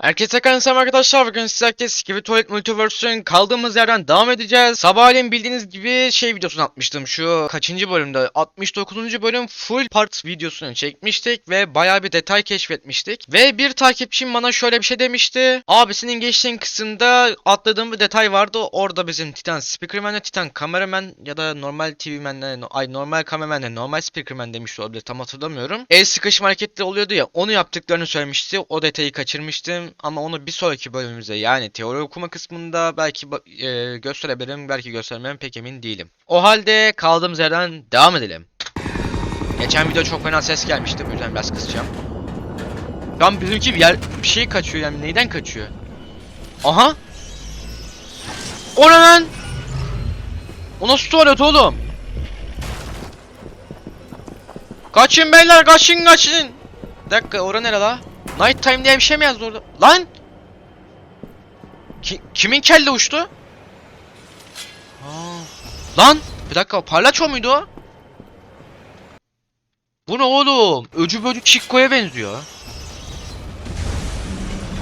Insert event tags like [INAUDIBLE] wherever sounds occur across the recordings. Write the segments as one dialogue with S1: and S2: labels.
S1: Herkese kanalım arkadaşlar bugün sizlerle Skibidi Toilet Multiverse'ün kaldığımız yerden devam edeceğiz. Sabahleyin bildiğiniz gibi şey videosunu atmıştım şu kaçıncı bölümde 69. bölüm full part videosunu çekmiştik ve baya bir detay keşfetmiştik. Ve bir takipçim bana şöyle bir şey demişti. Abisinin geçtiğin kısımda atladığım bir detay vardı. Orada bizim Titan Speakerman'le Titan Kameraman ya da normal TV'menle ay normal kameramanle normal Speakerman demiş olabilir tam hatırlamıyorum. El sıkışma hareketleri oluyordu ya onu yaptıklarını söylemişti. O detayı kaçırmıştım ama onu bir sonraki bölümümüze yani teori okuma kısmında belki e, gösterebilirim belki göstermem pek emin değilim. O halde kaldığımız yerden devam edelim. Geçen video çok fena ses gelmişti bu yüzden biraz kısacağım. Lan bizimki bir yer bir şey kaçıyor yani neyden kaçıyor? Aha! O ne lan? O nasıl tuvalet oğlum? Kaçın beyler kaçın kaçın. Bir dakika orada nere la? Night time diye bir şey mi yazdı orada? Lan! Ki- kimin kelle uçtu? Lan! Bir dakika parlaço muydu o? Bu ne oğlum? Öcü böcü Chico'ya benziyor.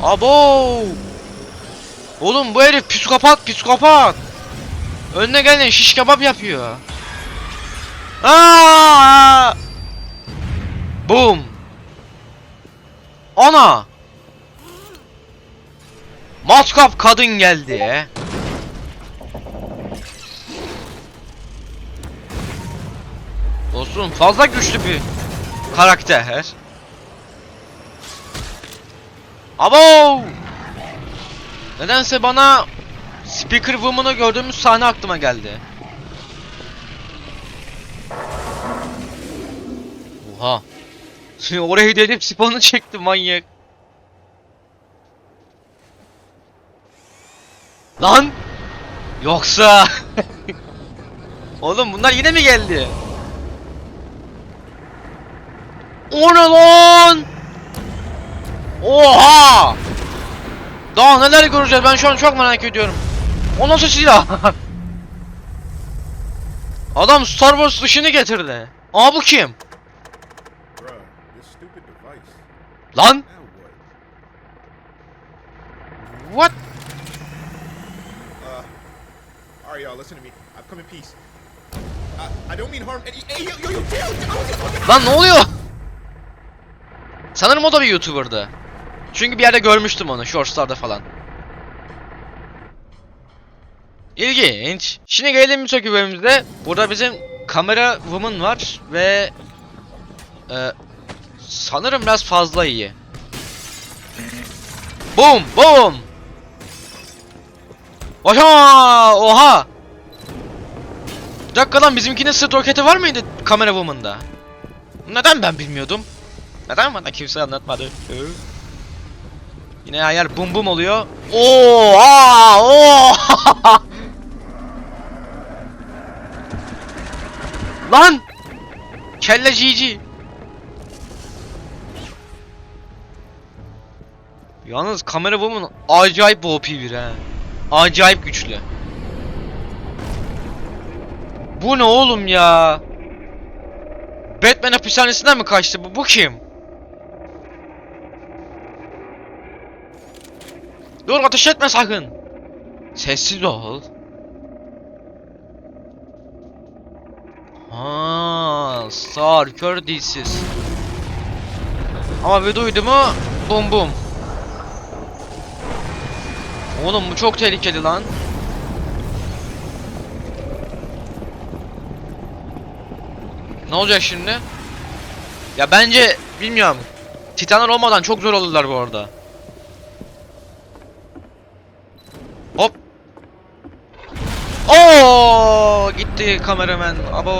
S1: Abo! Oğlum bu herif psikopat psikopat. Önüne gelen şiş kebap yapıyor. Aa! Boom. Ana! Matkap kadın geldi. Dostum fazla güçlü bir karakter. Abo! Nedense bana Speaker Woman'ı gördüğümüz sahne aklıma geldi. Oha. [LAUGHS] Oraya delip spawn'ı çekti manyak. Lan! Yoksa... [LAUGHS] Oğlum bunlar yine mi geldi? O ne lan? Oha! Daha neler göreceğiz ben şu an çok merak ediyorum. O nasıl silah? [LAUGHS] Adam Star Wars dışını getirdi. Aa bu kim? Lan!
S2: What? Uh, alright, y'all, listen to me. I've come in peace. I, I don't mean harm. Any, hey, yo, yo, yo, chill! chill.
S1: Lan ne oluyor? Sanırım o da bir YouTuber'dı. Çünkü bir yerde görmüştüm onu Shorts'larda falan. İlginç. Şimdi gelelim bir sonraki bölümümüzde. Burada bizim kamera woman var ve e, sanırım biraz fazla iyi. Boom, boom. Oha, oha. Bir dakika lan bizimkinin sırt roketi var mıydı kamera woman'da? Neden ben bilmiyordum? Neden bana kimse anlatmadı? Yine yer bum bum oluyor. Oo, aa. Lan! Kelle GG. Yalnız kamera woman acayip OP bir ha. Acayip güçlü. Bu ne oğlum ya? Batman hapishanesinden mi kaçtı bu? Bu kim? Dur ateş etme sakın. Sessiz ol. Ha, Star kör dilsiz. Ama bir duydu mu bum bum. Oğlum bu çok tehlikeli lan. Ne olacak şimdi? Ya bence bilmiyorum. Titanlar olmadan çok zor olurlar bu arada. Hop. Oo gitti kameraman. Abo.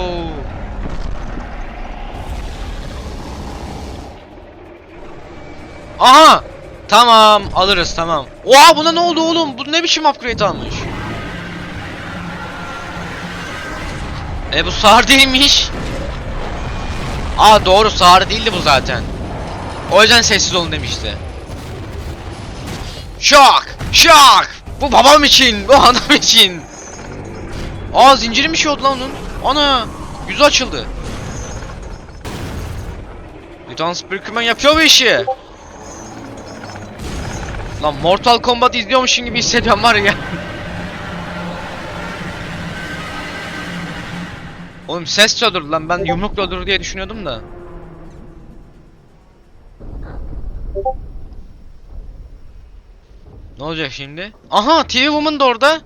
S1: Aha! Tamam alırız tamam. Oha buna ne oldu oğlum? Bu ne biçim upgrade almış? E bu sağır değilmiş. Aa doğru sağır değildi bu zaten. O yüzden sessiz olun demişti. Şok! Şok! Bu babam için, bu adam için. Aa zinciri bir şey oldu lan onun. Ana! Yüzü açıldı. Titan Speakerman yapıyor bu işi. Lan Mortal Kombat izliyormuşum gibi hissediyorum var ya. Oğlum ses öldürdü lan ben yumrukla öldürür diye düşünüyordum da. Ne olacak şimdi? Aha TV Woman da orada.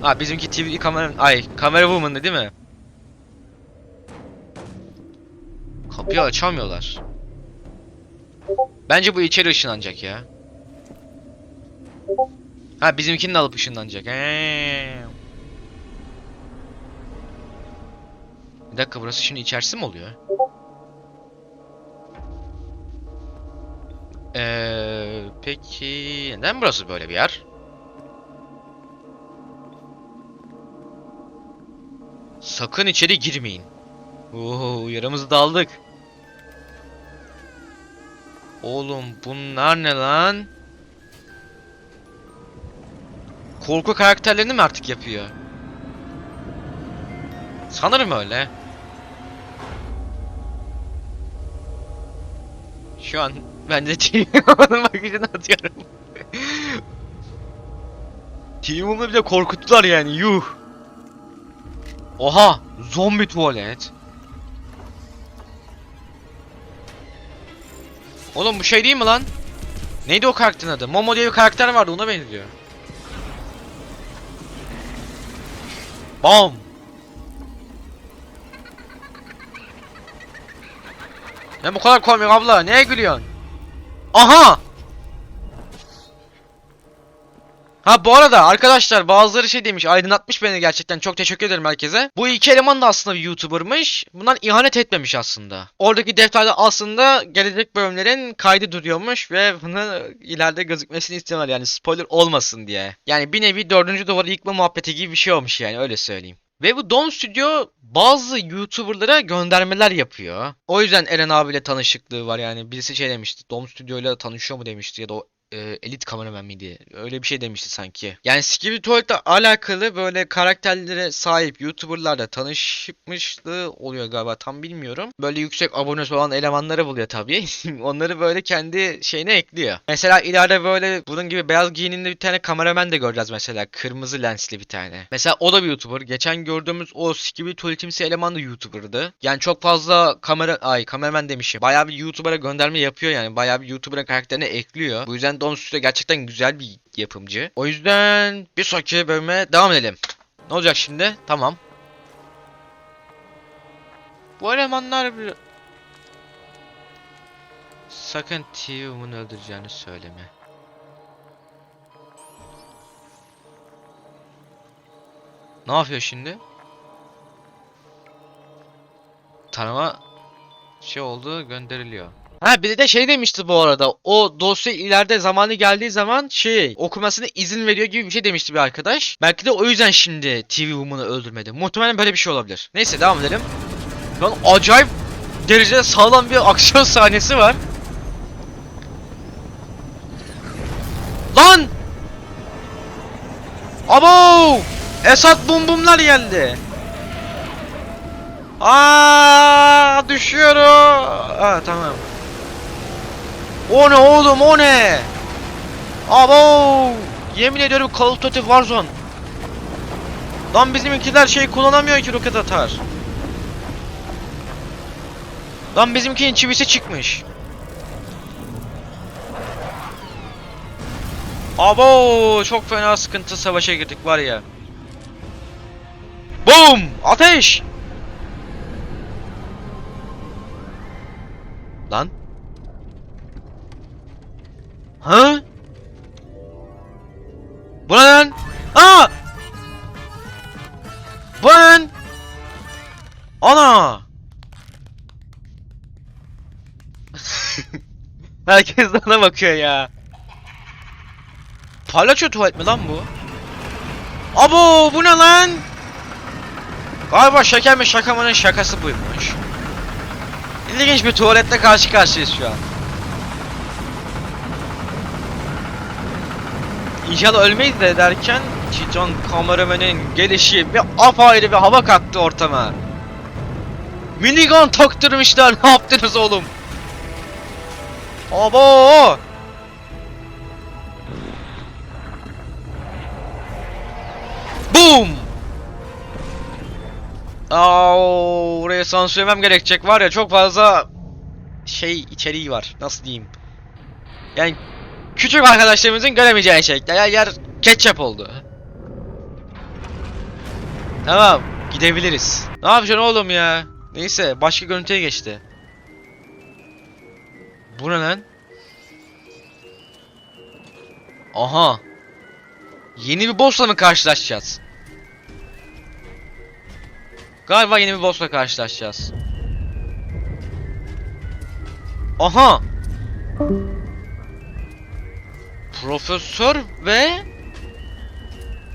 S1: Ha bizimki TV kamera ay kamera woman'dı değil mi? Kapıyı açamıyorlar. Bence bu içeri ışınlanacak ya. Ha bizimkini de alıp ışınlanacak. Eee. Bir dakika burası şimdi içerisi mi oluyor? Eee peki neden burası böyle bir yer? Sakın içeri girmeyin. Oo yaramızı daldık. Oğlum bunlar ne lan? Korku karakterlerini mi artık yapıyor? Sanırım öyle. Şu an ben de Teamwoman'ın [LAUGHS] bakışını atıyorum. Teamwoman'ı bile korkuttular yani yuh. Oha! Zombi tuvalet. Oğlum bu şey değil mi lan? Neydi o karakterin adı? Momo diye bir karakter vardı ona benziyor. Bam! Ne bu kadar komik abla? Neye gülüyorsun? Aha! Ha bu arada arkadaşlar bazıları şey demiş aydınlatmış beni gerçekten çok teşekkür ederim herkese. Bu iki eleman da aslında bir YouTuber'mış. Bunlar ihanet etmemiş aslında. Oradaki defterde aslında gelecek bölümlerin kaydı duruyormuş ve bunu ileride gözükmesini istiyorlar yani spoiler olmasın diye. Yani bir nevi dördüncü duvarı yıkma muhabbeti gibi bir şey olmuş yani öyle söyleyeyim. Ve bu Dom Studio bazı YouTuber'lara göndermeler yapıyor. O yüzden Eren abiyle tanışıklığı var yani. Birisi şey demişti. Dom Studio ile tanışıyor mu demişti ya da o e, elit kameraman miydi? Öyle bir şey demişti sanki. Yani Skibidi Toilet'le alakalı böyle karakterlere sahip YouTuber'larla tanışmışlığı oluyor galiba tam bilmiyorum. Böyle yüksek abonesi olan elemanları buluyor tabii. [LAUGHS] Onları böyle kendi şeyine ekliyor. Mesela ileride böyle bunun gibi beyaz giyinimli bir tane kameraman da göreceğiz mesela. Kırmızı lensli bir tane. Mesela o da bir YouTuber. Geçen gördüğümüz o Skibidi Toilet'imsi eleman da YouTuber'dı. Yani çok fazla kamera ay kameraman demişim. Bayağı bir YouTuber'a gönderme yapıyor yani. Bayağı bir YouTuber'a karakterine ekliyor. Bu yüzden Don Studio gerçekten güzel bir yapımcı. O yüzden bir sonraki bölüme devam edelim. Ne olacak şimdi? Tamam. Bu elemanlar bir... Sakın TV'min öldüreceğini söyleme. Ne yapıyor şimdi? Tanıma şey oldu gönderiliyor. Ha bir de şey demişti bu arada. O dosya ileride zamanı geldiği zaman şey okumasına izin veriyor gibi bir şey demişti bir arkadaş. Belki de o yüzden şimdi TV Woman'ı öldürmedi. Muhtemelen böyle bir şey olabilir. Neyse devam edelim. Şu an acayip derecede sağlam bir aksiyon [LAUGHS] sahnesi var. Lan! Abo! Esat bum bumlar geldi. Aa düşüyorum. Ha tamam. O ne oğlum o ne? Abo! Yemin ediyorum Call of Duty Warzone. Lan bizimkiler şey kullanamıyor ki roket atar. Lan bizimkinin çivisi çıkmış. Abo çok fena sıkıntı savaşa girdik var ya. Boom! Ateş! Ha? Bu ne lan? Aa! Bu ne lan? Ana! [LAUGHS] Herkes ona bakıyor ya. Palyaço tuvalet mi lan bu? Abo bu ne lan? Galiba şeker mi şakamanın şakası buymuş. İlginç bir tuvaletle karşı karşıyayız şu an. İnşallah ölmeyiz de derken John kameramenin gelişi bir apayrı bir hava kattı ortama. Minigun taktırmışlar [LAUGHS] ne yaptınız oğlum? Abo! Boom! Aaaa oraya sansürlemem gerekecek var ya çok fazla şey içeriği var nasıl diyeyim. Yani küçük arkadaşlarımızın göremeyeceği. Yer yer ketçap oldu. Tamam gidebiliriz. Ne yapacaksın oğlum ya? Neyse başka görüntüye geçti. Bu ne lan? Aha. Yeni bir boss'la mı karşılaşacağız? Galiba yeni bir boss'la karşılaşacağız. Aha. Profesör ve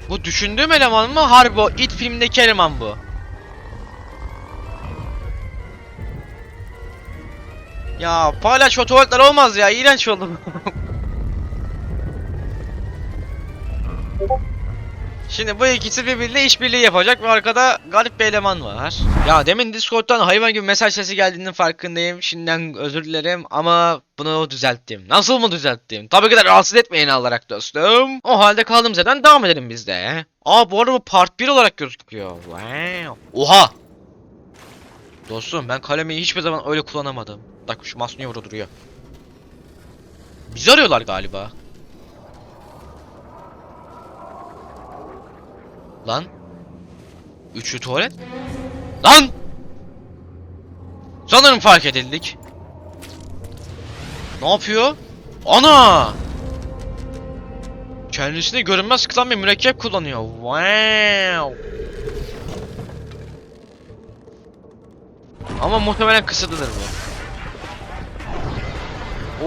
S1: bu düşündüğüm eleman mı? Harbi It filmdeki eleman bu. Ya paylaş tuvaletler olmaz ya. iğrenç oldu. [LAUGHS] Şimdi bu ikisi birbiriyle işbirliği yapacak ve arkada garip bir eleman var. Ya demin Discord'dan hayvan gibi mesaj sesi geldiğinin farkındayım. Şimdiden özür dilerim ama bunu düzelttim. Nasıl mı düzelttim? Tabii ki de rahatsız etmeyin alarak dostum. O halde kaldığımız yerden devam edelim biz de. Aa bu arada bu part 1 olarak gözüküyor. Wow. Oha! Dostum ben kalemi hiçbir zaman öyle kullanamadım. Bak şu mouse niye duruyor? Bizi arıyorlar galiba. Lan. Üçlü tuvalet. Lan! Sanırım fark edildik. Ne yapıyor? Ana! Kendisine görünmez kılan bir mürekkep kullanıyor. Wow! Ama muhtemelen kısıtlıdır bu.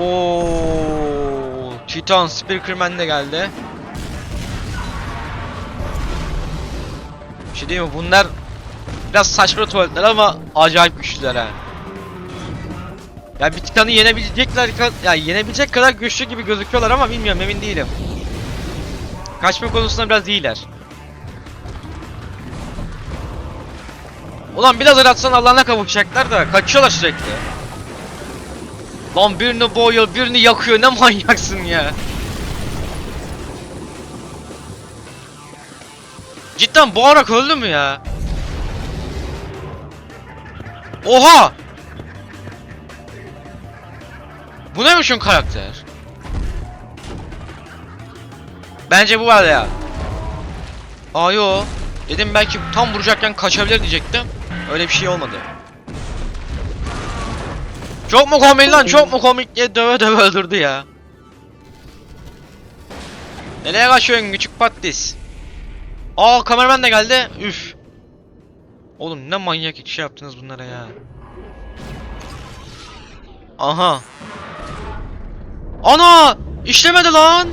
S1: Oo, Titan Speakerman de geldi. Şey diyeyim mi? Bunlar biraz saçma tuvaletler ama acayip güçlüler ha. Ya bir Titan'ı yenebilecekler ya yenebilecek kadar güçlü gibi gözüküyorlar ama bilmiyorum emin değilim. Kaçma konusunda biraz iyiler. Ulan biraz el atsan Allah'ına kavuşacaklar da kaçıyorlar sürekli. Lan birini boğuyor, birini yakıyor. Ne manyaksın ya. Cidden boğarak öldü mü ya? Oha! Bu ne biçim karakter? Bence bu var ya. Aa yo. Dedim belki tam vuracakken kaçabilir diyecektim. Öyle bir şey olmadı. Çok mu komik lan çok mu komik diye döve döve öldürdü ya. Nereye kaçıyorsun küçük patis? Aa kameraman da geldi. Üf. Oğlum ne manyak şey yaptınız bunlara ya. Aha. Ana! İşlemedi lan.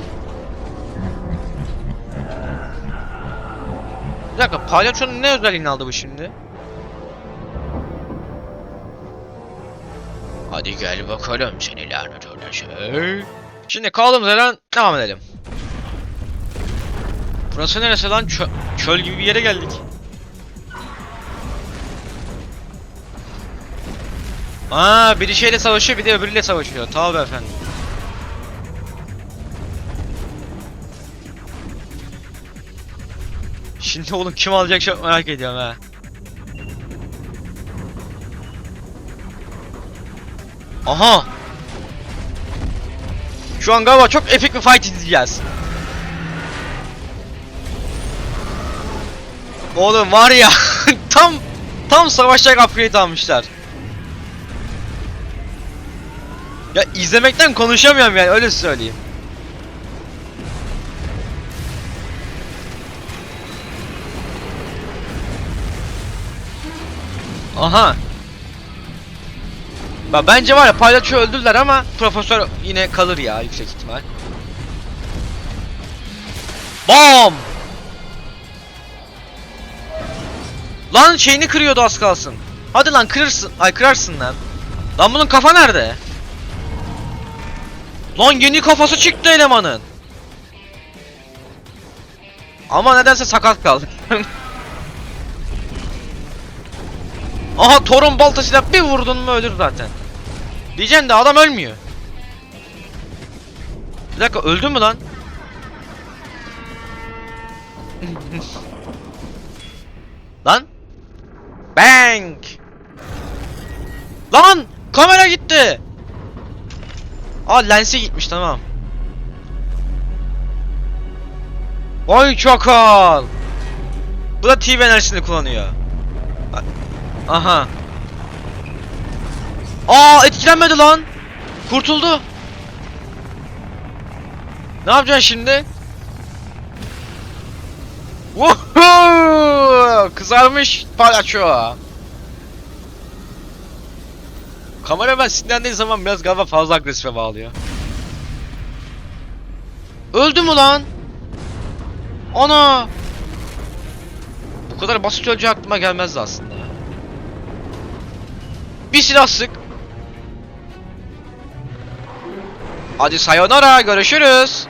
S1: Bir dakika palyaçonun ne özelliğini aldı bu şimdi? Hadi gel bakalım seni lanet olası. Şimdi kaldığımız yerden devam edelim. Burası neresi lan? Çö çöl gibi bir yere geldik. Aa, biri şeyle savaşıyor, bir de öbürüyle savaşıyor. Tabi efendim. Şimdi oğlum kim alacak çok merak ediyorum ha. Aha! Şu an galiba çok epik bir fight izleyeceğiz. Oğlum var ya [LAUGHS] tam tam savaşacak upgrade almışlar. Ya izlemekten konuşamıyorum yani öyle söyleyeyim. Aha. Ba bence var ya palyaço öldürdüler ama profesör yine kalır ya yüksek ihtimal. Bam! Lan şeyini kırıyordu az kalsın. Hadi lan kırırsın. Ay kırarsın lan. Lan bunun kafa nerede? Lan yeni kafası çıktı elemanın. Ama nedense sakat kaldı. [LAUGHS] Aha Thor'un baltasıyla bir vurdun mu ölür zaten. Diyeceğim de adam ölmüyor. Bir dakika öldü mü lan? [LAUGHS] lan? Bang! Lan! Kamera gitti. Aa lensi gitmiş tamam. Vay çakal. Bu da TV enerjisini kullanıyor. Aha. Aa etkilenmedi lan. Kurtuldu. Ne yapacaksın şimdi? Woohoo! Kızarmış palyaço. Kamera ben sinirlendiği zaman biraz galiba fazla agresife bağlıyor. Öldü mü lan? Ana! Bu kadar basit öleceği aklıma gelmezdi aslında. Bir silah sık. Hadi sayonara görüşürüz.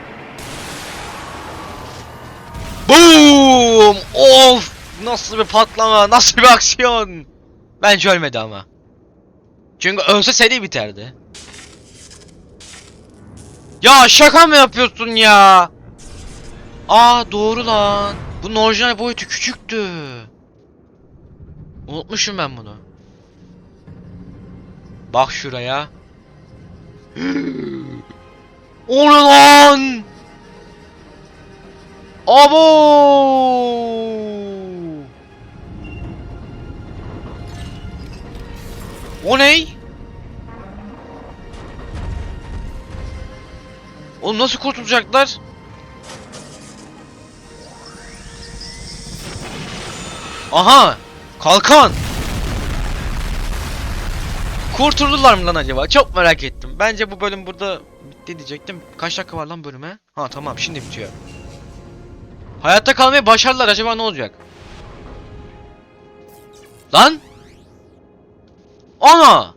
S1: Boom! Of! Nasıl bir patlama, nasıl bir aksiyon. Bence ölmedi ama. Çünkü ölse seri biterdi. Ya şaka mı yapıyorsun ya? Aa doğru lan. Bunun orijinal boyutu küçüktü. Unutmuşum ben bunu. Bak şuraya. [GASPS] O ne lan? Abo! O ne? Oğlum nasıl kurtulacaklar? Aha! Kalkan! Kurtuldular mı lan acaba? Çok merak ettim. Bence bu bölüm burada bitti diyecektim. Kaç dakika var lan bölüme? Ha tamam şimdi bitiyor. Hayatta kalmayı başardılar. Acaba ne olacak? Lan! Ana!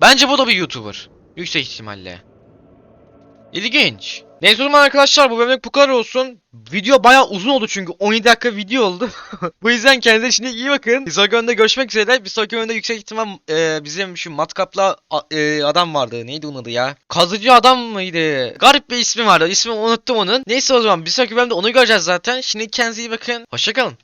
S1: Bence bu da bir YouTuber. Yüksek ihtimalle. İlginç. Neyse o zaman arkadaşlar bu bölümlük bu kadar olsun. Video bayağı uzun oldu çünkü 17 dakika video oldu. [LAUGHS] bu yüzden kendinize şimdi iyi bakın. Bir sonraki bölümde görüşmek üzere. Bir sonraki bölümde yüksek ihtimal e, bizim şu matkapla e, adam vardı. Neydi onun adı ya? Kazıcı adam mıydı? Garip bir ismi vardı. İsmini unuttum onun. Neyse o zaman bir sonraki bölümde onu göreceğiz zaten. Şimdi kendinize iyi bakın. Hoşçakalın.